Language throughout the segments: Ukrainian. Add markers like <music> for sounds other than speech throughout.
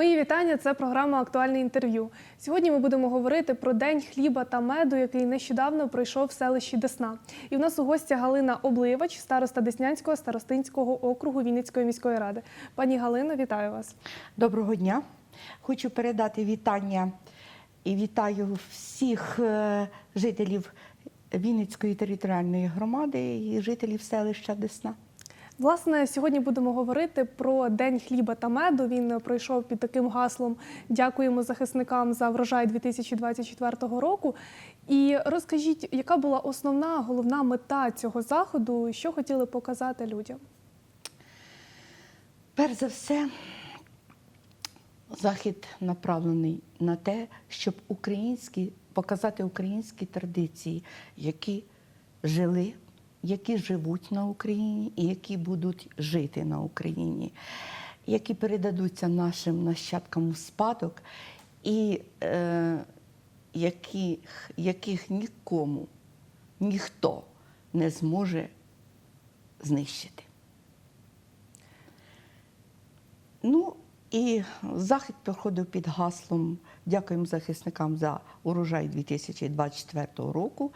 Мої вітання. Це програма Актуальне інтерв'ю. Сьогодні ми будемо говорити про день хліба та меду, який нещодавно пройшов в селищі Десна. І в нас у гості Галина Обливач, староста Деснянського старостинського округу Вінницької міської ради. Пані Галино, вітаю вас. Доброго дня. Хочу передати вітання і вітаю всіх е, жителів Вінницької територіальної громади і жителів селища Десна. Власне, сьогодні будемо говорити про День хліба та меду. Він пройшов під таким гаслом Дякуємо захисникам за врожай 2024 року. І розкажіть, яка була основна головна мета цього заходу, що хотіли показати людям? Перш за все, захід направлений на те, щоб українські, показати українські традиції, які жили, які живуть на Україні і які будуть жити на Україні, які передадуться нашим нащадкам у спадок, і е, яких, яких нікому, ніхто не зможе знищити. Ну і захід проходив під гаслом Дякуємо захисникам за урожай 2024 року.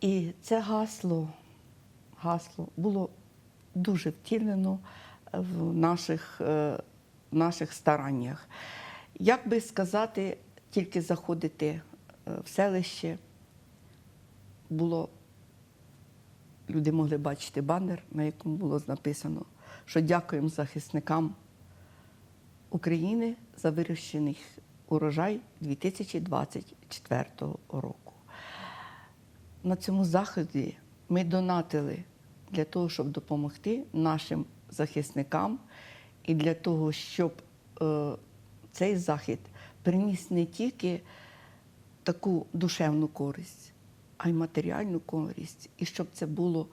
І це гасло, гасло було дуже втілено в наших, е, наших стараннях. Як би сказати, тільки заходити е, в селище, було, люди могли бачити банер, на якому було написано, що дякуємо захисникам України за вирощений урожай 2024 року. На цьому заході ми донатили для того, щоб допомогти нашим захисникам, і для того, щоб е, цей захід приніс не тільки таку душевну користь, а й матеріальну користь, і щоб це було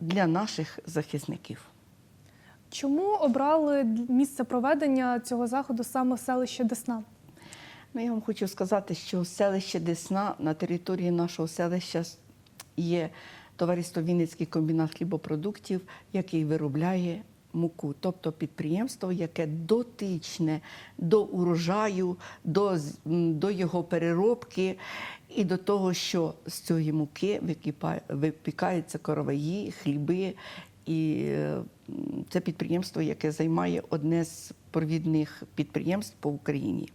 для наших захисників. Чому обрали місце проведення цього заходу саме селище Десна? Ну, я вам хочу сказати, що селище Десна на території нашого селища є товариство Вінницький комбінат хлібопродуктів, який виробляє муку, тобто підприємство, яке дотичне до урожаю, до, до його переробки і до того, що з цієї муки випікаються короваї, хліби. І е, це підприємство, яке займає одне з провідних підприємств по Україні.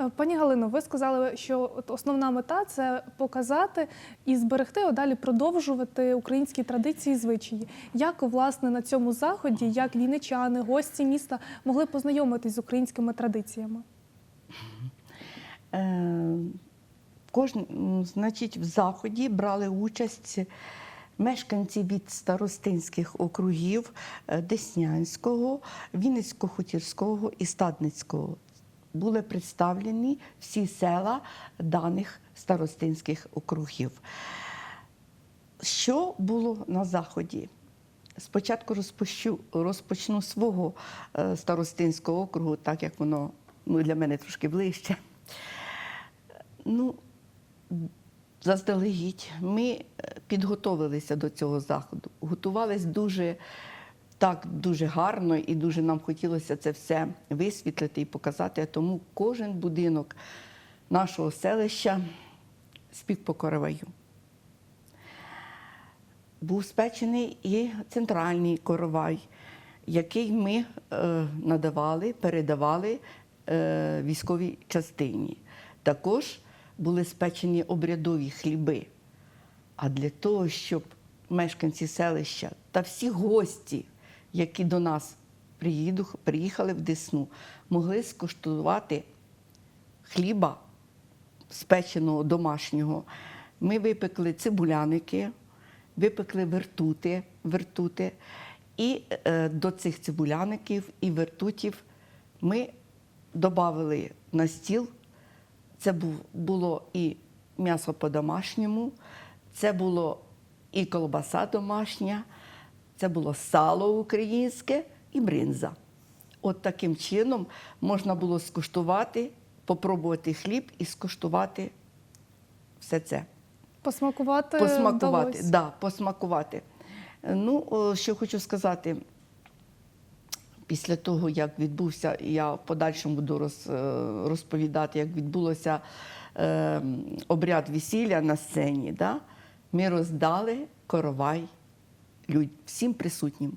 Е, Пані Галино, ви сказали, що основна мета це показати і зберегти, а далі продовжувати українські традиції і звичаї. Як власне на цьому заході, як вінничани, гості міста могли познайомитись з українськими традиціями? Е, Кожн, м, значить, в заході брали участь мешканці від старостинських округів е, Деснянського, Вінницько-Хутірського і Стадницького. Були представлені всі села даних старостинських округів. Що було на заході? Спочатку розпочну, розпочну свого е, старостинського округу, так як воно ну, для мене трошки ближче. Ну, заздалегідь ми е, підготовилися до цього заходу. Готувались дуже так, дуже гарно, і дуже нам хотілося це все висвітлити і показати. Тому кожен будинок нашого селища спік по короваю. Був спечений і центральний коровай, який ми е, надавали, передавали е, військовій частині. Також були спечені обрядові хліби. А для того, щоб мешканці селища та всі гості, які до нас приїхали в Десну, могли скуштувати хліба спеченого домашнього. Ми випекли цибуляники, випекли вертути, вертути. І е, до цих цибуляників і вертутів ми додали на стіл. Це було і м'ясо по-домашньому, це було і колбаса домашня, це було сало українське і бринза. От таким чином можна було скуштувати, попробувати хліб і скуштувати все це. Посмакувати Посмакувати, да, посмакувати. Ну, що хочу сказати. після того, як відбувся, я в подальшому буду е, розповідати, як відбулося е, обряд весілля на сцені, да? ми роздали коровай всім присутнім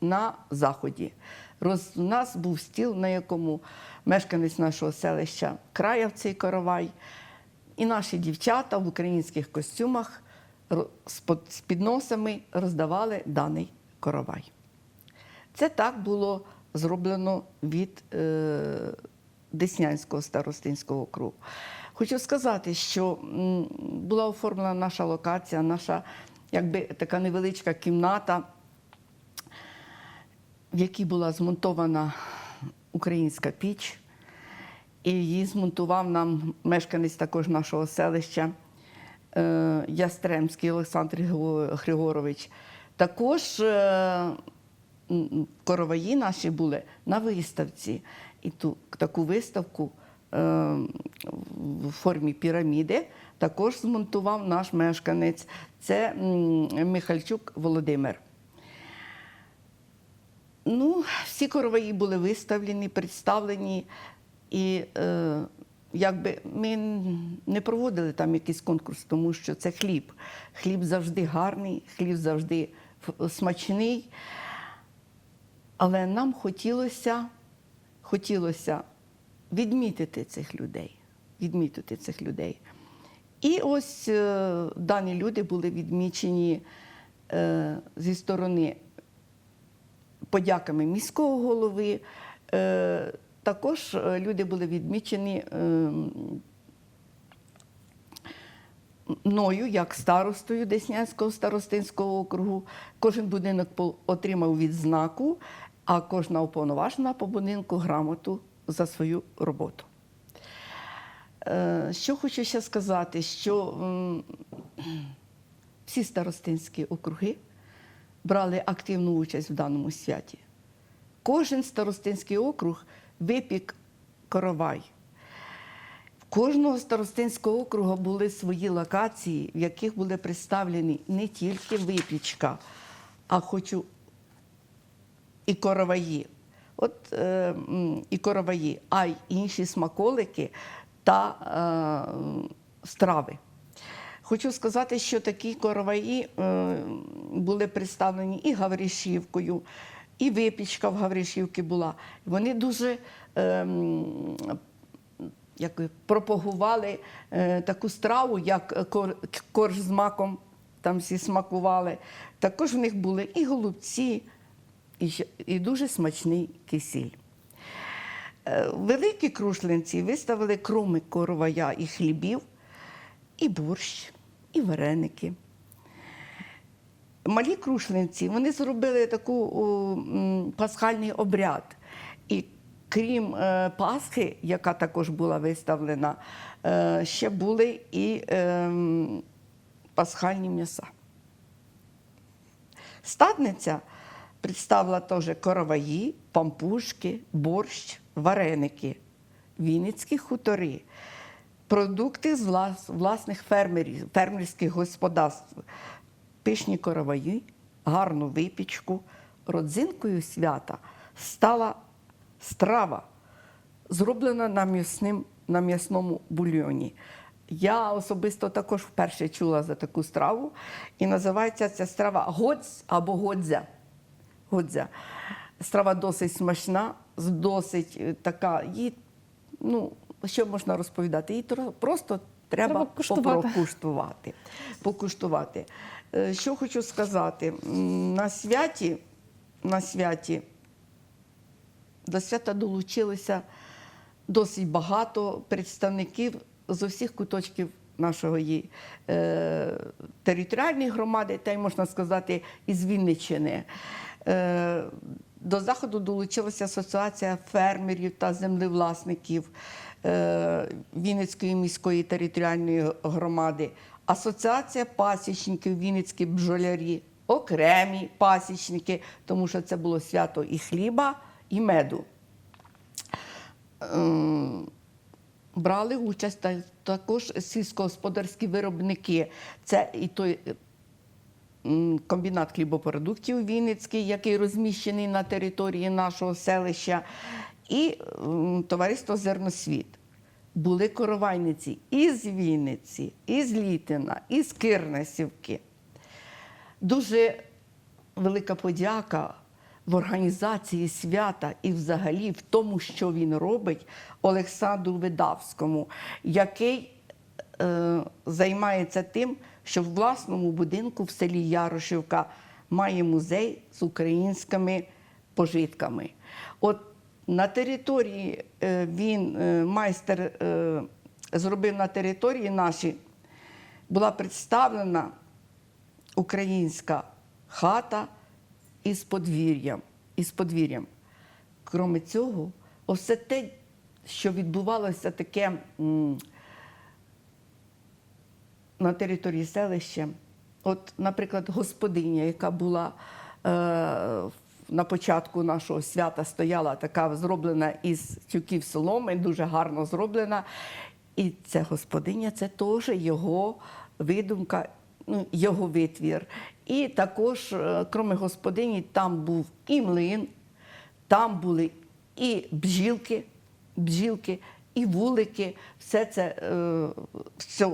на заході. Роз, у нас був стіл, на якому мешканець нашого селища краяв цей коровай, і наші дівчата в українських костюмах з підносами роздавали даний коровай. Це так було зроблено від е, Деснянського старостинського округу. Хочу сказати, що була оформлена наша локація, наша якби така невеличка кімната, в якій була змонтована українська піч. І її змонтував нам мешканець також нашого селища е, Ястремський Олександр Григорович. Також е, короваї наші були на виставці. І ту таку виставку е, в формі піраміди також змонтував наш мешканець. Це Михальчук Володимир. Ну, всі короваї були виставлені, представлені, і е, якби ми не проводили там якийсь конкурс, тому що це хліб. Хліб завжди гарний, хліб завжди смачний. Але нам хотілося, хотілося відмітити цих людей. Відмітити цих людей. І ось е, дані люди були відмічені е, зі сторони подяками міського голови. Е, також люди були відмічені е, мною як старостою Деснянського старостинського округу. Кожен будинок отримав відзнаку, а кожна уповноважена по будинку грамоту за свою роботу. Е, Що хочу ще сказати, що всі старостинські округи брали активну участь в даному святі. Кожен старостинський округ випік коровай. В кожного старостинського округу були свої локації, в яких були представлені не тільки випічка, а хочу і короваї. От е, і короваї, а й інші смаколики та е, страви. Хочу сказати, що такі короваї е, були представлені і Гавришівкою, і випічка в Гавришівці була. Вони дуже е, як пропагували е, таку страву, як кор, корж з маком, там всі смакували. Також в них були і голубці, і, і дуже смачний кисіль. Е, Великі крушлинці виставили кроми коровая і хлібів, і борщ, і вареники. Малі крушлинці вони зробили м, пасхальний обряд. І крім е, Пасхи, яка також була виставлена, е, ще були і е, пасхальні м'яса. Стадниця представила теж короваї, пампушки, борщ, вареники, вінницькі хутори, продукти з влас- власних фермерів, фермерських господарств, пишні короваї, гарну випічку. Родзинкою свята стала страва, зроблена на, м'ясним, на м'ясному бульйоні. Я особисто також вперше чула за таку страву, і називається ця страва годз або годзя. Годзя. Страва досить смачна, з досить е, така. Її, ну, що можна розповідати? Її просто треба, Треба куштувати. покуштувати. покуштувати. Е, Що хочу сказати, на святі, на святі до свята долучилося досить багато представників з усіх куточків нашої е, територіальної громади, та й можна сказати, із Вінниччини. Е, до заходу долучилася Асоціація фермерів та землевласників е, Вінницької міської територіальної громади, Асоціація пасічників Вінницькі бджолярі, окремі пасічники, тому що це було свято і хліба, і меду. Ем, Брали участь також сільськогосподарські виробники. Це і той комбінат хлібопродуктів Вінницький, який розміщений на території нашого селища, і товариство Зерносвіт. Були коровайниці із Вінниці, із Літина, із Кирнесівки. Дуже велика подяка в організації свята і взагалі в тому, що він робить Олександру Видавському, який е, займається тим, що в власному будинку в селі Ярошівка має музей з українськими пожитками. От на території е, він е, майстер е, зробив на території нашій, була представлена українська хата із подвір'ям. Із подвір'ям. Кроме цього, все те, що відбувалося таке на території селища, от, наприклад, господиня, яка була е, на початку нашого свята, стояла така зроблена із тюків соломи, дуже гарно зроблена. І ця господиня це теж його видумка, ну, його витвір. І також, е, крім господині, там був і млин, там були і бджілки, бджілки, і вулики. Все це е, все,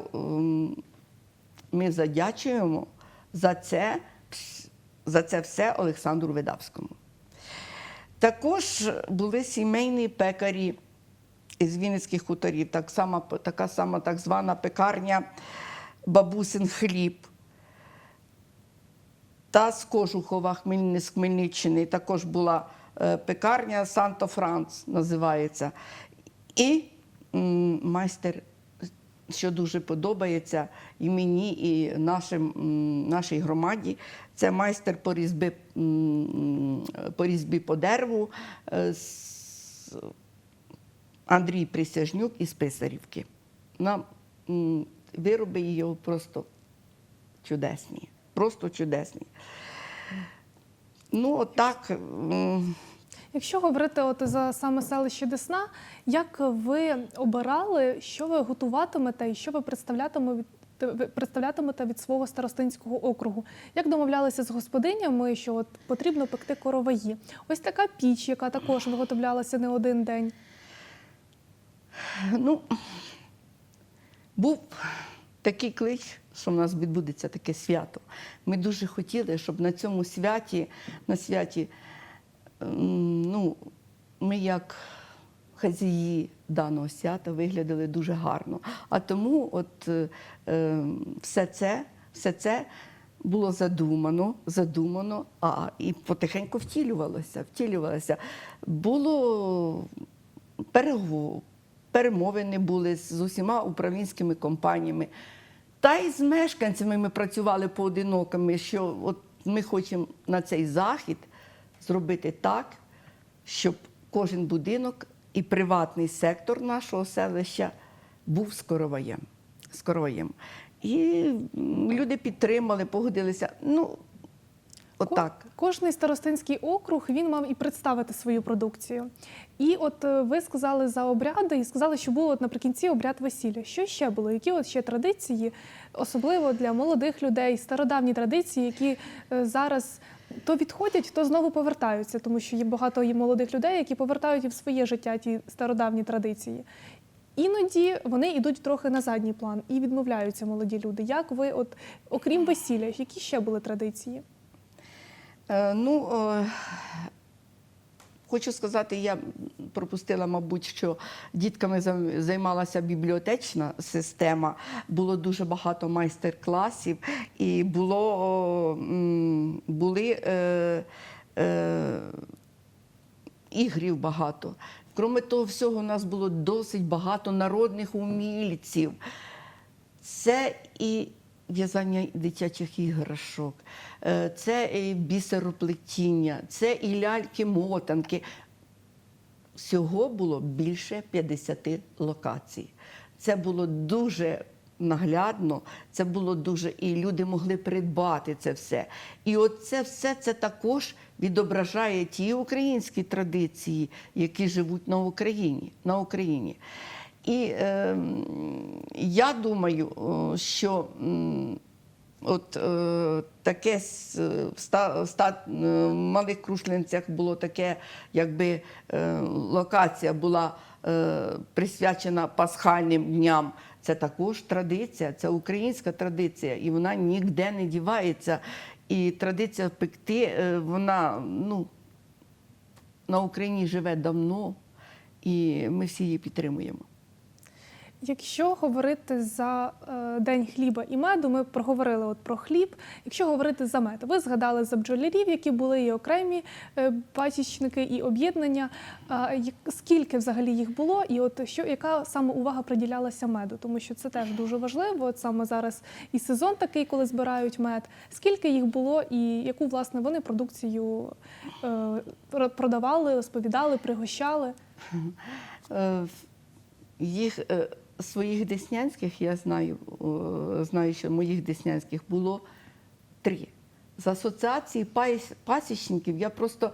ми задячуємо за це, за це все Олександру Видавському. Також були сімейні пекарі із Вінницьких хуторів, так само, така сама так звана пекарня Бабусин хліб. Та з Кожухова з Хмельниччини також була е, пекарня Санто Франц, називається. І майстер, що дуже подобається і мені, і нашим, нашій громаді, це майстер по різьбі, по різьбі по дереву е, Андрій Присяжнюк із Писарівки. Нам вироби його просто чудесні. Просто чудесні. Ну, отак. м, Якщо говорити от за саме селище Десна, як ви обирали, що ви готуватимете і що ви представлятиме представлятимете від свого старостинського округу? Як домовлялися з господинями, що от потрібно пекти короваї? Ось така піч, яка також виготовлялася не один день. Ну, був такий клич, що в нас відбудеться таке свято. Ми дуже хотіли, щоб на цьому святі, на святі, ну, ми як хазії даного свята виглядали дуже гарно. А тому от е, е, все це, все це було задумано, задумано, а і потихеньку втілювалося, втілювалося. Було перемовини були з усіма управлінськими компаніями. Та й з мешканцями ми працювали поодинокими, що от ми хочемо на цей захід зробити так, щоб кожен будинок і приватний сектор нашого селища був з короваєм. З короваєм. І люди підтримали, погодилися. Ну, отак. Кожний старостинський округ він мав і представити свою продукцію. І от е, ви сказали за обряди і сказали, що було от наприкінці обряд весілля. Що ще було? Які от ще традиції, особливо для молодих людей, стародавні традиції, які е, зараз то відходять, то знову повертаються, тому що є багато є молодих людей, які повертають і в своє життя ті стародавні традиції. Іноді вони йдуть трохи на задній план і відмовляються молоді люди. Як ви, от окрім весілля, які ще були традиції? Е, Ну, е, хочу сказати, я пропустила, мабуть, що дітками займалася бібліотечна система, було дуже багато майстер-класів, і було, були е, е, ігрів багато. Кроме того всього, у нас було досить багато народних умільців. Це і в'язання дитячих іграшок, е, це бісероплетіння, це і ляльки-мотанки. Всього було більше 50 локацій. Це було дуже наглядно, це було дуже, і люди могли придбати це все. І от це все це також відображає ті українські традиції, які живуть на Україні. На Україні. І е, я думаю, що От е, таке с- в ста, в е, малих Крушлинцях було таке, якби е, локація була е, присвячена пасхальним дням. Це також традиція, це українська традиція, і вона ніде не дівається. І традиція пекти, е, вона ну, на Україні живе давно, і ми всі її підтримуємо. Якщо говорити за е, день хліба і меду, ми проговорили от про хліб. Якщо говорити за мед, ви згадали за бджолярів, які були і окремі е, пасічники, і об'єднання. Скільки взагалі їх було, і от що яка саме увага приділялася меду? Тому що це теж дуже важливо. От саме зараз і сезон такий, коли збирають мед. Скільки їх було, і яку власне вони продукцію е, продавали, розповідали, пригощали? Е, Їх е, своїх деснянських я знаю, знаю, що моїх деснянських було три. З асоціації пасічників я просто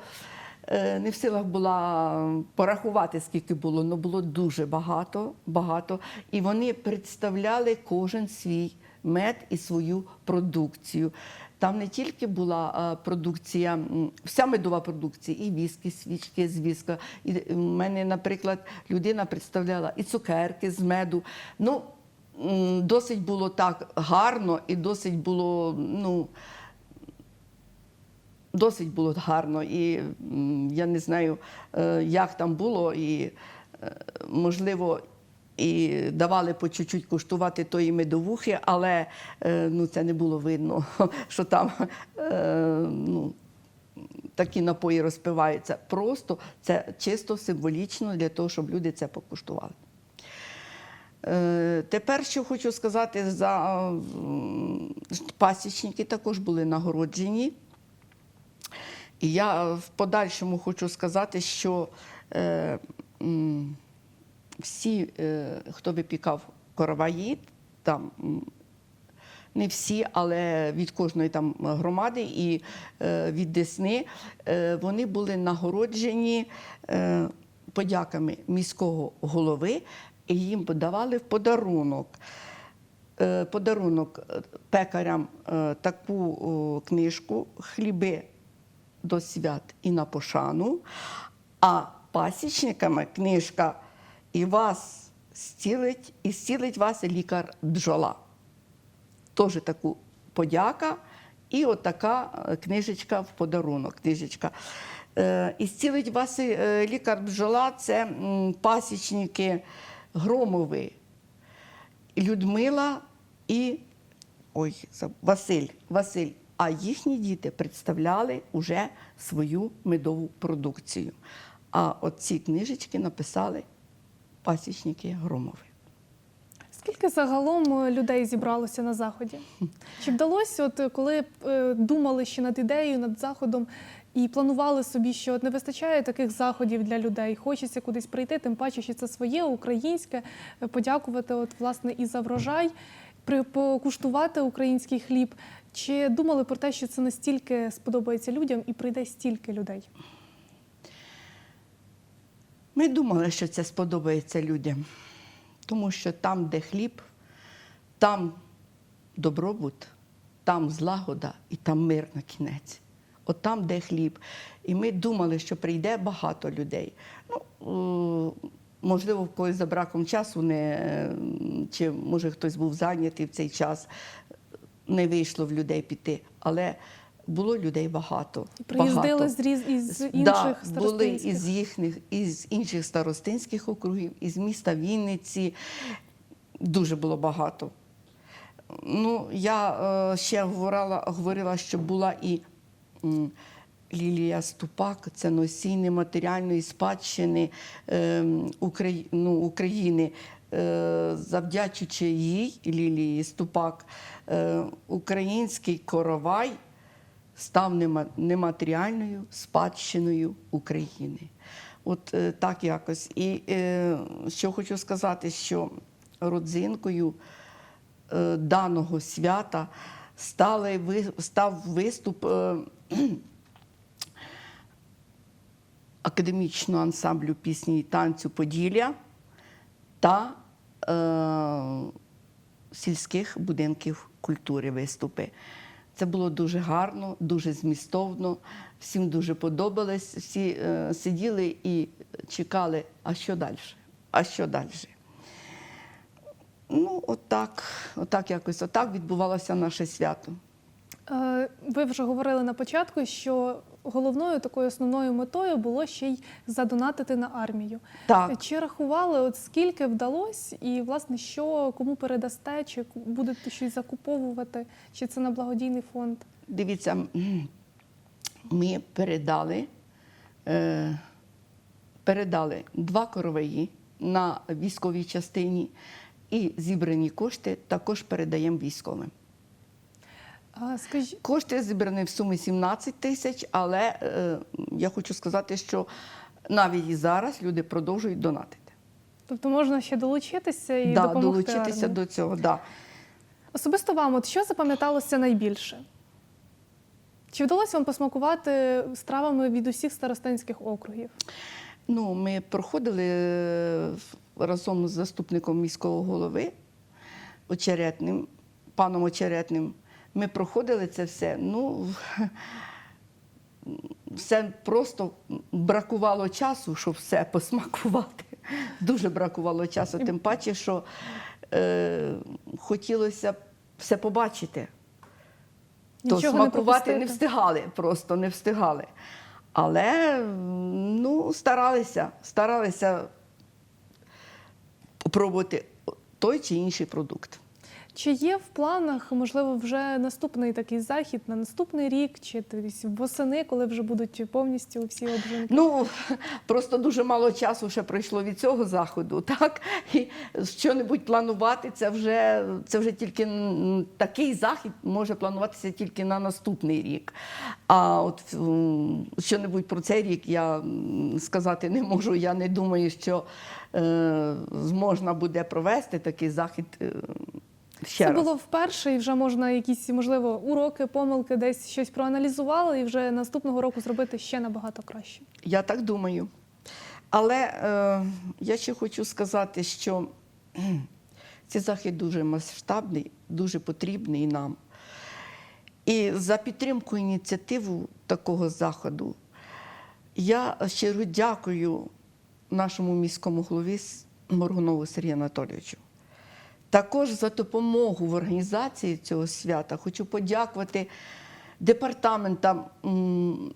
е, не в силах була порахувати, скільки було, але було дуже багато, багато. І вони представляли кожен свій мед і свою продукцію. Там не тільки була е, продукція, вся медова продукція, і віскі, свічки з віска. І в мене, наприклад, людина представляла і цукерки з меду. Ну, досить було так гарно і досить було, ну. Досить було гарно, і я не знаю, е, як там було, і е, можливо, і давали по чуть-чуть куштувати тої медовухи, але е, ну, це не було видно, <laughs> що там е, ну, такі напої розпиваються. Просто це чисто символічно для того, щоб люди це покуштували. Е, Тепер що хочу сказати за пасічники також були нагороджені. І я в подальшому хочу сказати, що всі, е, хто випікав короваї, там не всі, але від кожної там громади і е, від Десни, е, вони були нагороджені подяками міського голови, і їм подавали в подарунок. Подарунок пекарям таку книжку Хліби до свят і на пошану, а пасічниками книжка І вас зцілить, і зцілить вас лікар бджола. Теж таку подяка. І от така е, книжечка в подарунок. Книжечка. Е, І зцілить вас е, лікар бджола це пасічники Громови, Людмила і ой, Василь. Василь. А їхні діти представляли уже свою медову продукцію. А от ці книжечки написали пасічники Громови. Скільки загалом е, людей зібралося на заході? Чи вдалося, от е, коли е, думали ще над ідеєю, над заходом і планували собі, що от не вистачає таких заходів для людей, хочеться кудись прийти, тим паче, що це своє українське, подякувати, от власне і за врожай, покуштувати український хліб. Чи думали про те, що це настільки сподобається людям і прийде стільки людей? Ми думали, що це сподобається людям, тому що там, де хліб, там добробут, там злагода і там мир на кінець. От там, де хліб. І ми думали, що прийде багато людей. Ну, можливо, в когось за браком часу не чи може хтось був зайнятий в цей час, не вийшло в людей піти. Але було людей багато. Приїздили багато. з різ із Да, інших були старостинських? із їхніх із інших старостинських округів, із міста Вінниці. Дуже було багато. Ну, я е, ще говорила, говорила, що була і м, Лілія Ступак, це носій матеріальної спадщини е, Украї- ну, України. Е, завдячуючи їй, Лілії Ступак, е, український коровай став нематеріальною спадщиною України. От е, так якось. І е, що хочу сказати, що родзинкою е, даного свята став виступ <clears throat> академічного ансамблю пісні і танцю Поділля та сільських будинків культури виступи. Це було дуже гарно, дуже змістовно, всім дуже подобалось. Всі е, сиділи і чекали, а що далі? А що далі? Ну, отак, отак якось, отак відбувалося наше свято. Е, Ви вже говорили на початку, що головною такою основною метою було ще й задонатити на армію. Так. Чи рахували, от скільки вдалося, і власне що кому передасте, чи будете щось закуповувати, чи це на благодійний фонд? Дивіться, ми передали, е, передали два короваї на військовій частині і зібрані кошти також передаємо військовим. А скажіть, Кошти зібрані в сумі 17 тисяч, але е, я хочу сказати, що навіть і зараз люди продовжують донатити. тобто можна ще долучитися і да, допомогти долучитися армії? до цього. Да. Особисто вам, от що запам'яталося найбільше? Чи вдалося вам посмакувати стравами від усіх старостинських округів? Ну, ми проходили е, разом з заступником міського голови очеретним, паном очеретним. Ми проходили це все. Ну, все просто бракувало часу, щоб все посмакувати. Дуже бракувало часу. Тим паче, що е, хотілося б все побачити. То Нічого смакувати не, пропустити? встигали, просто не встигали. Але ну, старалися, старалися пробувати той чи інший продукт. Чи є в планах, можливо, вже наступний такий захід на наступний рік, чи десь восени, коли вже будуть повністю всі обжинки? Ну <laughs> просто дуже мало часу ще пройшло від цього заходу. <laughs> Так і що-небудь планувати, це вже це вже тільки такий захід може плануватися тільки на наступний рік. А от що-небудь про цей рік я сказати не можу. Я не думаю, що е, можна буде провести такий захід. Ще Це раз. було вперше, і вже можна якісь, можливо, уроки, помилки, десь щось проаналізували, і вже наступного року зробити ще набагато краще. Я так думаю. Але е, я ще хочу сказати, що <clears throat> цей захід дуже масштабний, дуже потрібний нам. І за підтримку ініціативу такого заходу я щиро дякую нашому міському голові Моргунову Сергію Анатолійовичу. Також за допомогу в організації цього свята хочу подякувати департаментам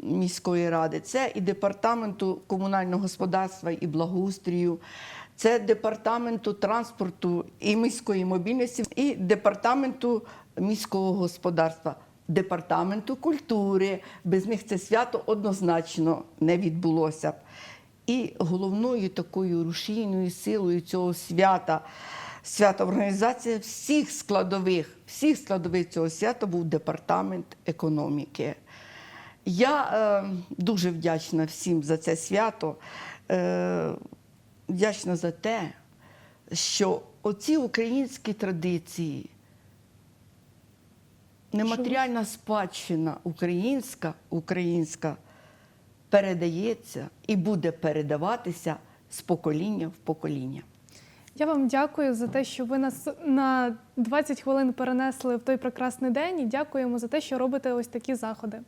міської ради, це і департаменту комунального господарства і благоустрію, це департаменту транспорту і міської мобільності, і департаменту міського господарства, департаменту культури. Без них це свято однозначно не відбулося б. І головною такою рушійною силою цього свята, свята організація всіх складових, всіх складових цього свята був департамент економіки. Я е, дуже вдячна всім за це свято. Е, вдячна за те, що оці українські традиції, нематеріальна спадщина українська, українська передається і буде передаватися з покоління в покоління. Я вам дякую за те, що ви нас на 20 хвилин перенесли в той прекрасний день, і дякуємо за те, що робите ось такі заходи.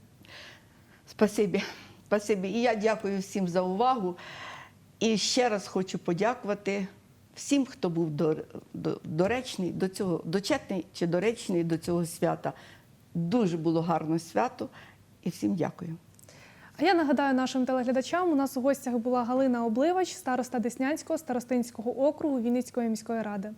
Спасибі. Спасибі. І я дякую всім за увагу. І ще раз хочу подякувати всім, хто був до, до, доречний до цього, дочетний чи доречний до цього свята. Дуже було гарне свято і всім дякую. А я нагадаю нашим телеглядачам, у нас у гостях була Галина Обливач, староста Деснянського старостинського округу Вінницької міської ради.